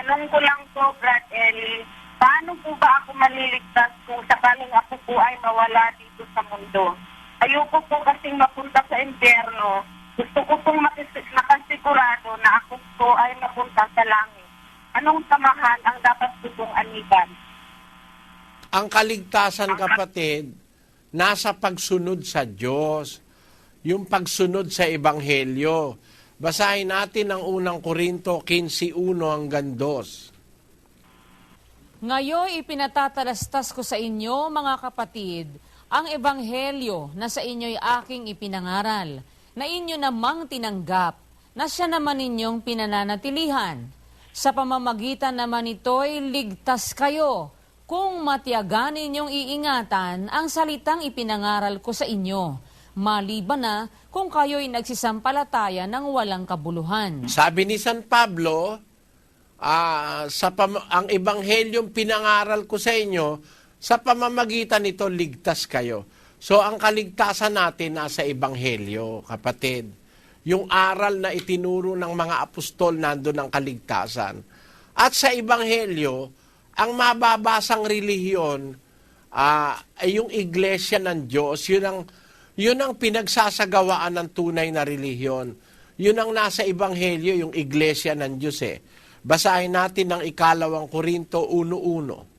tanong ko lang po, Brad Eli, paano po ba ako maliligtas kung sakaling ako po ay mawala dito sa mundo? Ayoko po kasing mapunta sa impyerno. Gusto ko pong makasigurado na ako po ay mapunta sa langit. Anong samahan ang dapat ko pong aniban? Ang kaligtasan, kapatid, nasa pagsunod sa Diyos. Yung pagsunod sa Ebanghelyo. Basahin natin ang unang Korinto 15.1 hanggang 2. Ngayon ipinatatalastas ko sa inyo, mga kapatid, ang ebanghelyo na sa inyo'y aking ipinangaral, na inyo namang tinanggap, na siya naman ninyong pinananatilihan. Sa pamamagitan naman ito'y ligtas kayo, kung matiyagan ninyong iingatan ang salitang ipinangaral ko sa inyo, maliban na kung kayo'y nagsisampalataya ng walang kabuluhan. Sabi ni San Pablo, ah, sa pam- ang ebanghelyong pinangaral ko sa inyo, sa pamamagitan nito ligtas kayo. So ang kaligtasan natin nasa ebanghelyo, kapatid. Yung aral na itinuro ng mga apostol nandun ang kaligtasan. At sa ebanghelyo, ang mababasang relihiyon ah, ay yung iglesia ng Diyos, yun ang yun ang pinagsasagawaan ng tunay na relihiyon. Yun ang nasa ebanghelyo, yung iglesia ng Diyos eh. Basahin natin ang ikalawang Korinto 1.1.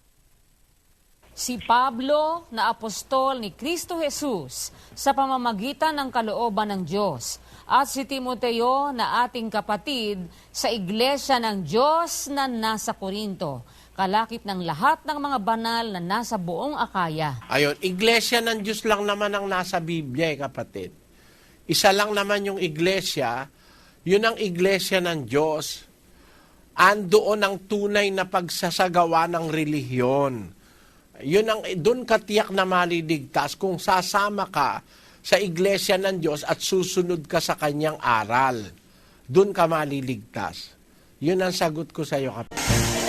Si Pablo na apostol ni Kristo Jesus sa pamamagitan ng kalooban ng Diyos at si Timoteo na ating kapatid sa iglesia ng Diyos na nasa Korinto, kalakip ng lahat ng mga banal na nasa buong Akaya. Ayun, iglesia ng Diyos lang naman ang nasa Biblia eh, kapatid. Isa lang naman yung iglesia, yun ang iglesia ng Diyos. Andoon ang tunay na pagsasagawa ng relihiyon. Yun ang doon katiyak na maliligtas kung sasama ka sa iglesia ng Diyos at susunod ka sa kanyang aral. Doon ka maliligtas. Yun ang sagot ko sa iyo, kapatid.